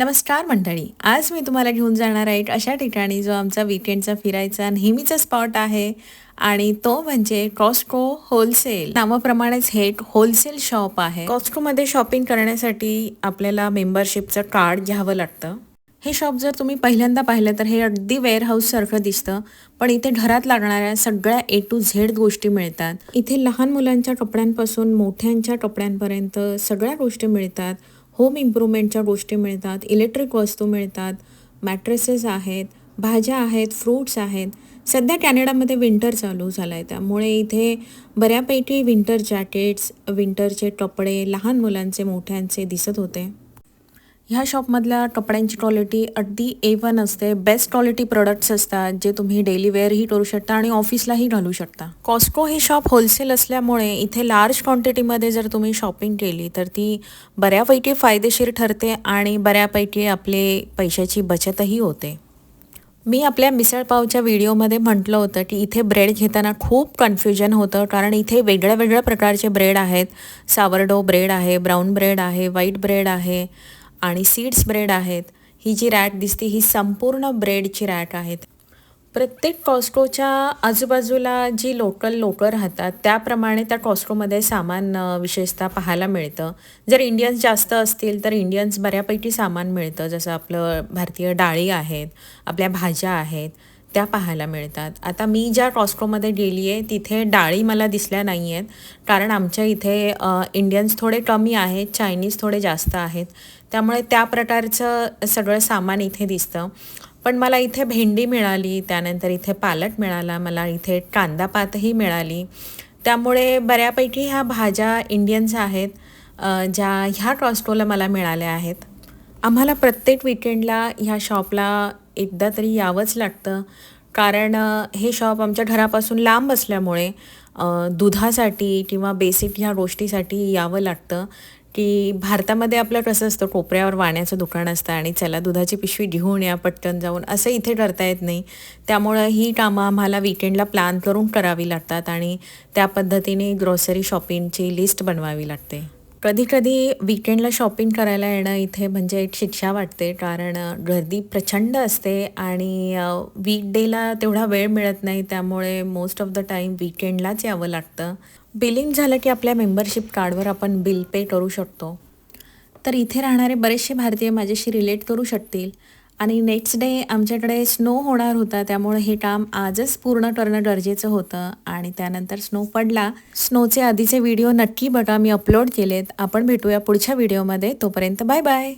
नमस्कार मंडळी. आज मी तुम्हाला घेऊन जाणार आहे एक अशा ठिकाणी जो आमचा विकेंडचा फिरायचा नेहमीचा स्पॉट आहे आणि तो म्हणजे कॉस्को होलसेल नावाप्रमाणेच हे एक होलसेल शॉप आहे. कॉस्कोमध्ये शॉपिंग करण्यासाठी आपल्याला मेंबरशिपचं कार्ड घ्यावं लागतं. हे शॉप जर तुम्ही पहिल्यांदा पाहिलं तर हे अगदी वेअर हाऊस सारखं दिसतं पण इथे घरात लागणाऱ्या सगळ्या ए टू झेड गोष्टी मिळतात. इथे लहान मुलांच्या कपड्यांपासून मोठ्यांच्या कपड्यांपर्यंत सगळ्या गोष्टी मिळतात. होम इम्प्रूव्हमेंटच्या गोष्टी मिळतात इलेक्ट्रिक वस्तू मिळतात मॅट्रेसेस आहेत भाज्या आहेत फ्रूट्स आहेत. सध्या कॅनडामध्ये विंटर चालू झाला आहे त्यामुळे इथे बऱ्यापैकी विंटर जॅकेट्स विंटरचे कपडे लहान मुलांचे मोठ्यांचे दिसत होते. ह्या शॉपमधल्या कपड्यांची क्वालिटी अगदी ए वन असते. बेस्ट क्वालिटी प्रोडक्ट्स असतात जे तुम्ही डेली वेअरही करू शकता आणि ऑफिसलाही घालू शकता. कॉस्को हे शॉप होलसेल असल्यामुळे इथे लार्ज क्वांटिटीमध्ये जर तुम्ही शॉपिंग केली तर ती बऱ्यापैकी फायदेशीर ठरते आणि बऱ्यापैकी आपले पैशाची बचतही होते. मी आपल्या मिसळपावच्या व्हिडिओमध्ये म्हटलं होतं की इथे ब्रेड घेताना खूप कन्फ्युजन होतं कारण इथे वेगळ्या वेगळ्या प्रकारचे ब्रेड आहेत. सावरडो ब्रेड आहे ब्राऊन ब्रेड आहे व्हाईट ब्रेड आहे. आणि सीड्स ब्रेड आहेत. ही जी रॅक दिसते ही संपूर्ण ब्रेडची रॅक आहेत. प्रत्येक कॉस्कोच्या आजूबाजूला जी लोकल लोकं राहतात त्याप्रमाणे त्या कॉस्कोमध्ये सामान विशेषतः पाहायला मिळतं. जर इंडियन्स जास्त असतील तर इंडियन्स बऱ्यापैकी सामान मिळतं. जसं आपलं भारतीय डाळी आहेत आपल्या भाज्या आहेत त्या पाहायला मिळतात. आता मी ज्या कॉस्कोमध्ये गेली आहे तिथे डाळी मला दिसल्या नाही आहेत कारण आमच्या इथे इंडियन्स थोडे कमी आहेत चायनीज थोडे जास्त आहेत. त्यामुळे त्या प्रकारचं सगळं सामान इथे दिसतं. पण मला इथे भेंडी मिळाली त्यानंतर इथे पालक मिळाला मला इथे कांदापातही मिळाली. त्यामुळे बऱ्यापैकी ह्या भाज्या इंडियन्स आहेत ज्या ह्या कॉस्ट्रोला मला मिळाल्या आहेत. आम्हाला प्रत्येक विकेंडला ह्या शॉपला एकदा तरी यावंच लागतं. कारण हे शॉप आमच्या घरापासून लांब असल्यामुळे दुधासाठी किंवा बेसिक ह्या गोष्टीसाठी यावं लागतं की भारतामध्ये आपलं कसं असतं कोपऱ्यावर वाण्याचं दुकान असतं आणि चला दुधाची पिशवी घेऊन या पटकन जाऊन. असं इथे करता येत नाही. त्यामुळं ही कामं आम्हाला विकेंडला प्लॅन करून करावी लागतात आणि त्या पद्धतीने ग्रॉसरी शॉपिंगची लिस्ट बनवावी लागते. कधी कधी विकेंडला शॉपिंग करायला येणं इथे म्हणजे एक शिक्षा वाटते. कारण गर्दी प्रचंड असते आणि वीकडेला तेवढा वेळ मिळत नाही. त्यामुळे मोस्ट ऑफ द टाईम विकेंडलाच यावं लागतं. बिलिंग झालं की आपल्या मेंबरशिप कार्डवर आपण बिल पे करू शकतो. तर इथे राहणारे बरेचसे भारतीय माझ्याशी रिलेट करू शकतील. आणि नेक्स्ट डे आमच्याकडे स्नो होणार होता त्यामुळे हे काम आजच पूर्ण करणं गरजेचं होतं. आणि त्यानंतर स्नो पडला. स्नोचे आधीचे व्हिडिओ नक्की बघा मी अपलोड केलेत. आपण भेटूया पुढच्या व्हिडिओमध्ये तोपर्यंत बाय बाय